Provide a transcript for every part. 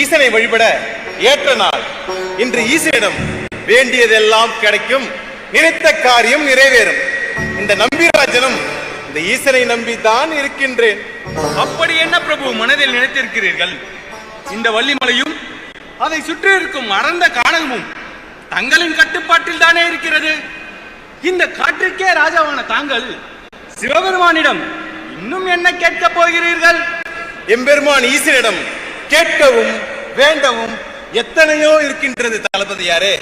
ஈசனை வழிபட ஏற்ற நாள். இன்று ஈசனிடம் வேண்டியதெல்லாம் கிடைக்கும். நினைத்த காரியம் நிறைவேறும். இந்த நம்பிராஜனும் இந்த ஈசனை நம்பிதான் இருக்கின்றேன். அப்படி என்ன பிரபு மனதில் நினைத்திருக்கிறீர்கள்? இந்த வள்ளிமலையும் அதை சுற்றி இருக்கும் அடர்ந்த கானகமும் தங்களின் கட்டுப்பாட்டில் தானே இருக்கிறது? இந்த காற்றுக்கே ராஜாவான தாங்கள் சிவபெருமானிடம் இன்னும் என்ன கேட்கப் போகிறீர்கள்? எம்பெருமான் ஈசனிடம் கேட்கவும் வேண்டவும் எத்தனையோ இருக்கின்றது தளபதியாரே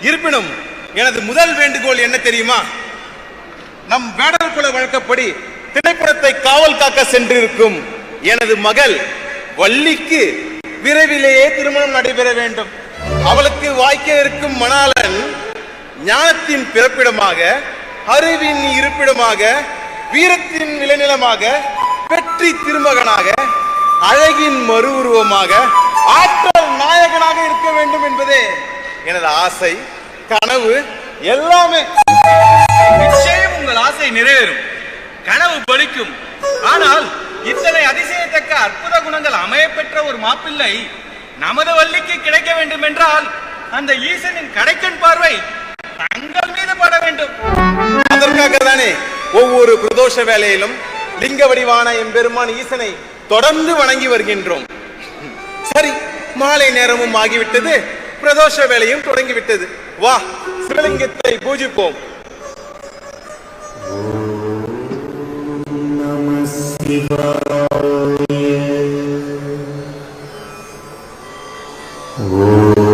இருப்பினும் எனது முதல் வேண்டுகோள் என்ன தெரியுமா? நம் வேடர் குல வழக்கப்படி திரைப்படத்தை காவல் காக்க சென்றிருக்கும் எனது மகள் வள்ளிக்கு விரைவிலேயே திருமணம் நடைபெற வேண்டும். அவளுக்கு வாய்க்க இருக்கும் மணாளன் ஞானத்தின் பிறப்பிடமாக அறிவின் இருப்பிடமாக வீரத்தின் விளைநிலமாக வெற்றி திருமகனாக அழகின் மறு உருவமாக ஆற்றல் நாயகனாக இருக்க வேண்டும் என்பதே எனது ஆசை கனவு எல்லாமே. நிச்சயம் உங்கள் ஆசை நிறைவேறும். கனவு பலிக்கும். ஆனால் இத்தனை அதிசயத்தக்க அற்புத குணங்கள் அமையப் பெற்ற ஒரு மாப்பிள்ளை நமது வள்ளிக்கு கிடைக்க வேண்டும் என்றால் அந்த ஈசனின் கடைக்கண் பார்வை தங்கள் மீது பட வேண்டும். அதற்காக தானே ஒவ்வொரு பிரதோஷ வேலையிலும் லிங்க வடிவான எம்பெருமான் ஈசனை தொடர்ந்து வணங்கி வருகின்றோம். சரி மாலை நேரமும் ஆகிவிட்டது. பிரதோஷ வேலையும் தொடங்கிவிட்டது. வா சிவலிங்கத்தை பூஜிப்போம். ஓ